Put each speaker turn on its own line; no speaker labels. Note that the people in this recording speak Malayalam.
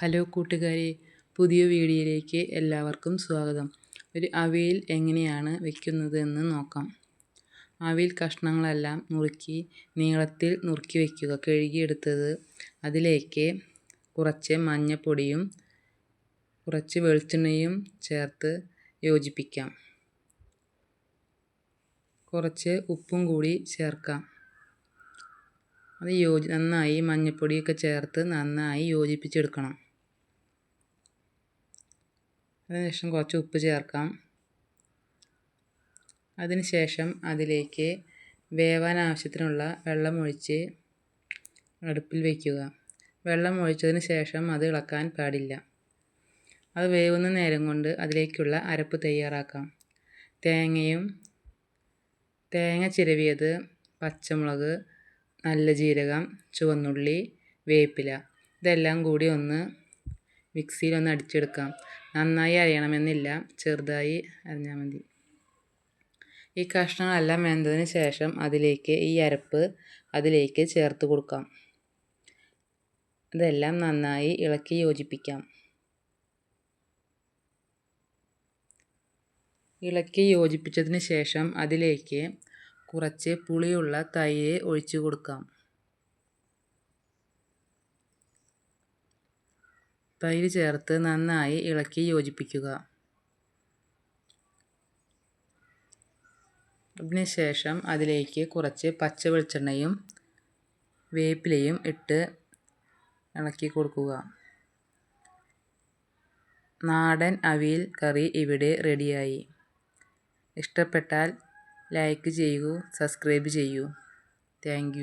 ഹലോ കൂട്ടുകാരെ പുതിയ വീഡിയോയിലേക്ക് എല്ലാവർക്കും സ്വാഗതം. ഒരു അവിയൽ എങ്ങനെയാണ് വെക്കുന്നത് എന്ന് നോക്കാം. അവിയൽ കഷ്ണങ്ങളെല്ലാം നുറുക്കി നീളത്തിൽ നുറുക്കി വയ്ക്കുക കഴുകിയെടുത്തത് അതിലേക്ക് കുറച്ച് മഞ്ഞപ്പൊടിയും കുറച്ച് വെളിച്ചെണ്ണയും ചേർത്ത് യോജിപ്പിക്കാം. കുറച്ച് ഉപ്പും കൂടി ചേർക്കാം. അത് യോജി നന്നായി മഞ്ഞൾപ്പൊടിയൊക്കെ ചേർത്ത് നന്നായി യോജിപ്പിച്ചെടുക്കണം. അതിനുശേഷം കുറച്ച് ഉപ്പ് ചേർക്കാം. അതിനുശേഷം അതിലേക്ക് വേവാൻ ആവശ്യത്തിനുള്ള വെള്ളം ഒഴിച്ച് അടുപ്പിൽ വയ്ക്കുക വെള്ളം ഒഴിച്ചതിന് ശേഷം അത് ഇളക്കാൻ പാടില്ല. അത് വേവുന്ന നേരം കൊണ്ട് അതിലേക്കുള്ള അരപ്പ് തയ്യാറാക്കാം. തേങ്ങയും തേങ്ങ ചിരവിയത് പച്ചമുളക് നല്ല ജീരകം ചുവന്നുള്ളി വേപ്പില ഇതെല്ലാം കൂടി ഒന്ന് മിക്സിയിൽ ഒന്ന് അടിച്ചെടുക്കാം നന്നായി അരിയണമെന്നില്ല. ചെറുതായി അരിഞ്ഞാൽ മതി. ഈ കഷ്ണങ്ങളെല്ലാം വെന്തതിന് ശേഷം അതിലേക്ക് ഈ അരപ്പ് അതിലേക്ക് ചേർത്ത് കൊടുക്കാം. ഇതെല്ലാം നന്നായി ഇളക്കി യോജിപ്പിക്കാം. ഇളക്കി യോജിപ്പിച്ചതിന് ശേഷം അതിലേക്ക് കുറച്ച് പുളിയുള്ള തൈര് ഒഴിച്ചു കൊടുക്കാം. തൈര് ചേർത്ത് നന്നായി ഇളക്കി യോജിപ്പിക്കുക. അതിനുശേഷം അതിലേക്ക് കുറച്ച് പച്ച വെളിച്ചെണ്ണയും വേപ്പിലയും ഇട്ട് ഇളക്കി കൊടുക്കുക. നാടൻ അവിയൽ കറി ഇവിടെ റെഡിയായി. ഇഷ്ടപ്പെട്ടാൽ ലൈക്ക് ചെയ്യൂ സബ്സ്ക്രൈബ് ചെയ്യൂ. താങ്ക്